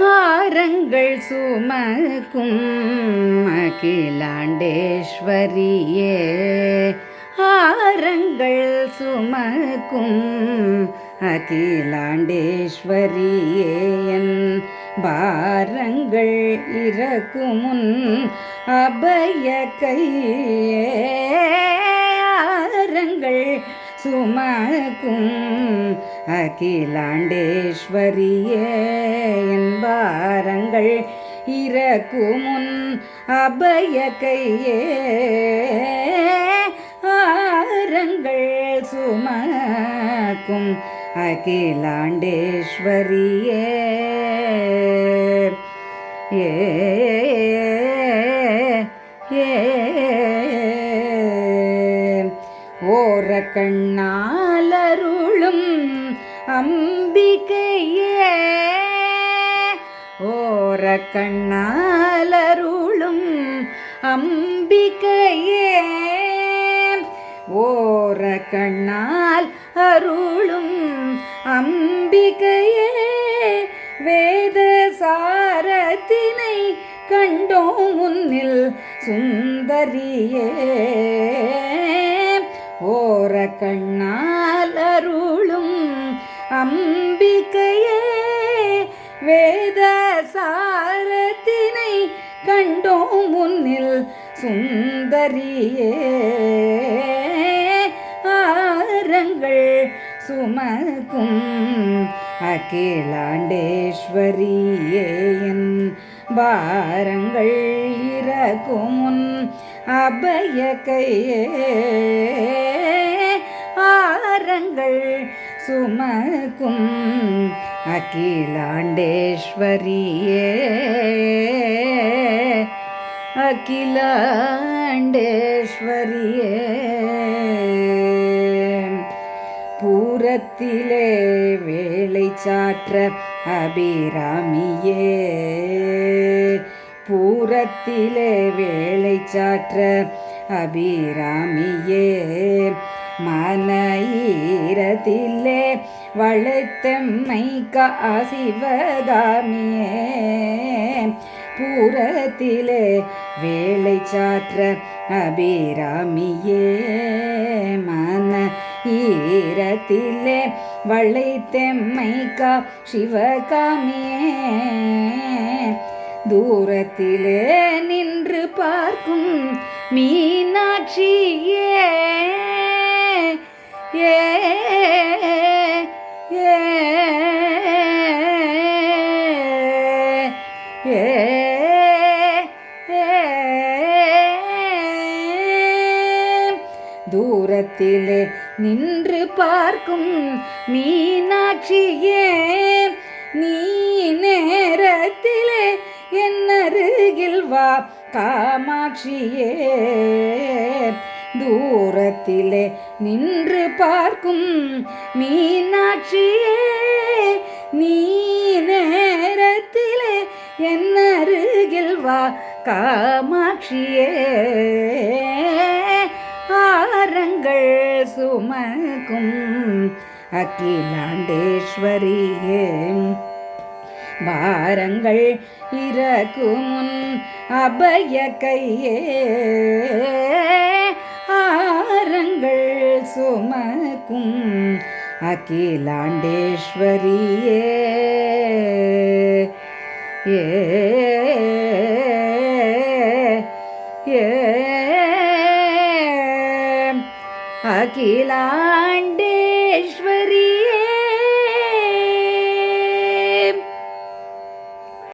ஆரங்கள் சுமக்கும் அகிலாண்டேஸ்வரியே. ஆரங்கள் சுமக்கும் அகிலாண்டேஸ்வரியேயன் பாரங்கள் இறக்குமுன் அபய கையே. சுமக்கும் அகிலாண்டேஸ்வரியே என்பாரங்கள் இறக்குமுன் அபய கையே. ஆரங்கள் சுமக்கும் அகிலாண்டேஸ்வரியே. ஏ கண்ணாலருளும் அம்பிகையே. ஓர கண்ணாலருளும் அம்பிகையே. ஓர கண்ணால் அருளும் அம்பிகையே. வேத சாரத்தினை கண்டோம் முன்னில் சுந்தரியே. ஓர கண்ணால் அருளும் அம்பிக்கையே வேத சாரத்தினை கண்டோம் முன்னில் சுந்தரியே. ஆரங்கள் சுமக்கும் அகிலாண்டேஸ்வரியே என் பாரங்கள் இறக்கும் அபய கையே ஆரங்கள் சுமக்கும் அகிலாண்டேஸ்வரியே. அகிலாண்டேஸ்வரியே. பூரத்திலே வே சாற்ற அபிராமியே. பூரத்திலே வேலை சாற்ற அபிராமியே. மனஈரத்திலே வளைத்தம்மை காசிவகாமியே பூரத்திலே வேலை சாற்ற அபிராமியே மன ஈரத்திலே வளைத்தெம்மை கா சிவகாமியே. தூரத்திலே நின்று பார்க்கும் மீனாட்சியே. ஏ தூரத்திலே நின்று பார்க்கும் மீனாட்சியே நீ நேரத்திலே என் அருகில் வா காமாட்சியே. தூரத்திலே நின்று பார்க்கும் மீனாட்சியே. நீ நேரத்திலே என் அருகில் வா காமாட்சியே. உமக்கும் அகிலாண்டேஸ்வரியே. பாரங்கள் இறக்கும் அபய கையே. ஆரங்கள் சுமக்கும் அகிலாண்டேஸ்வரியே. ஏ அகிலாண்டேஸ்வரி